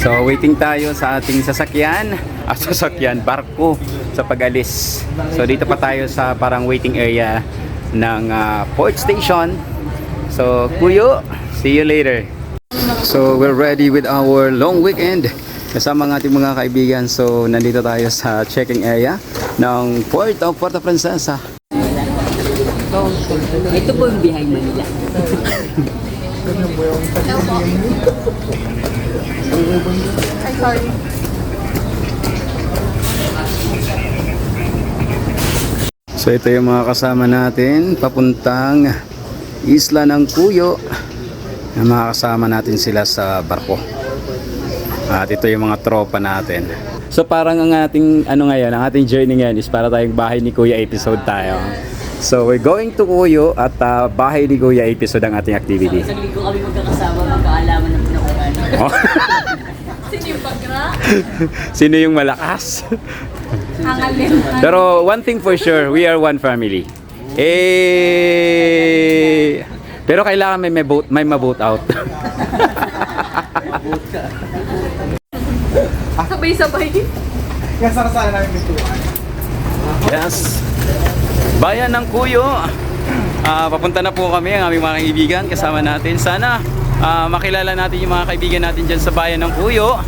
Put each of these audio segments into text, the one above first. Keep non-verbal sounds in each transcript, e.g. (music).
So waiting tayo sa ating sasakyan, (laughs) ah, sasakyan, barko sa pag-alis. So dito pa tayo sa parang waiting area ng ah, port station. So Kuyo, see you later. So we're ready with our long weekend kasama ng ating mga kaibigan. So nandito tayo sa checking area ng Port of Puerto Princesa. Ito po yung behind Manila. (laughs) So ito yung mga kasama natin papuntang isla ng Kuyo na mga kasama natin sila sa barko. At ito yung mga tropa natin. So parang ang ating ano ngayon, ang ating journey ngayon is para tayong bahay ni Kuya episode tayo. So we're going to Kuyo at ah, bahay ni Kuya episode ang ating activity. Isang linggo kami magkakasama, magkaalaman ng pinakulan. Oh. (laughs) Sino yung bagra? (laughs) Sino yung malakas? Pero one thing for sure, we are one family. Eh pero kailangan may may vote, may ma-vote out. (laughs) Sabay-sabay. yes. Bayan ng Kuyo. Ah, papunta na po kami ang aming mga kaibigan kasama natin. Sana ah, makilala natin yung mga kaibigan natin dyan sa bayan ng Kuyo.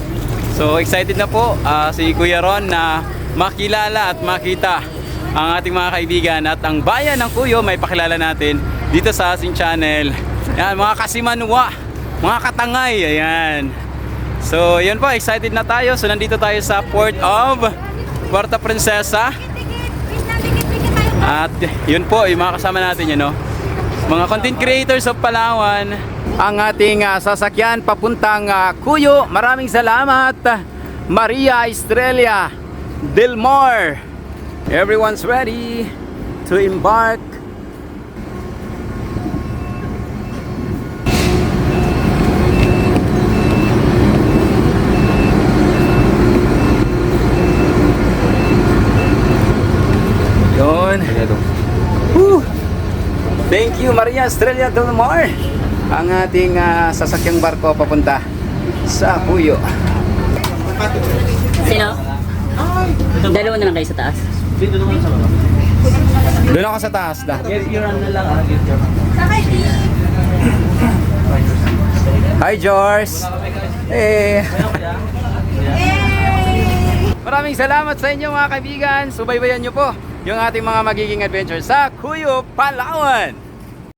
So excited na po ah, si Kuya Ron na makilala at makita ang ating mga kaibigan at ang bayan ng Kuyo may pakilala natin dito sa ating channel. Yan, mga kasimanwa, mga katangay, ayan. So, yun po, excited na tayo. So, nandito tayo sa Port of Puerto Princesa. At yun po, yung mga kasama natin yun, no? Mga content creators of Palawan. Ang ating ah, sasakyan papuntang ah, Cuyo. Maraming salamat. Maria Estrella Del Mar. Everyone's ready to embark. Yun. Whew. Thank you Maria Estrella Del Mar. Ang ating ah, sasakyang barko papunta sa Cuyo. Sino? Dalawa na lang kayo sa taas. Doon ako sa taas da. Hi George. Hey. Maraming salamat sa inyo mga kaibigan. Subaybayan nyo po yung ating mga magiging adventure sa Cuyo, Palawan.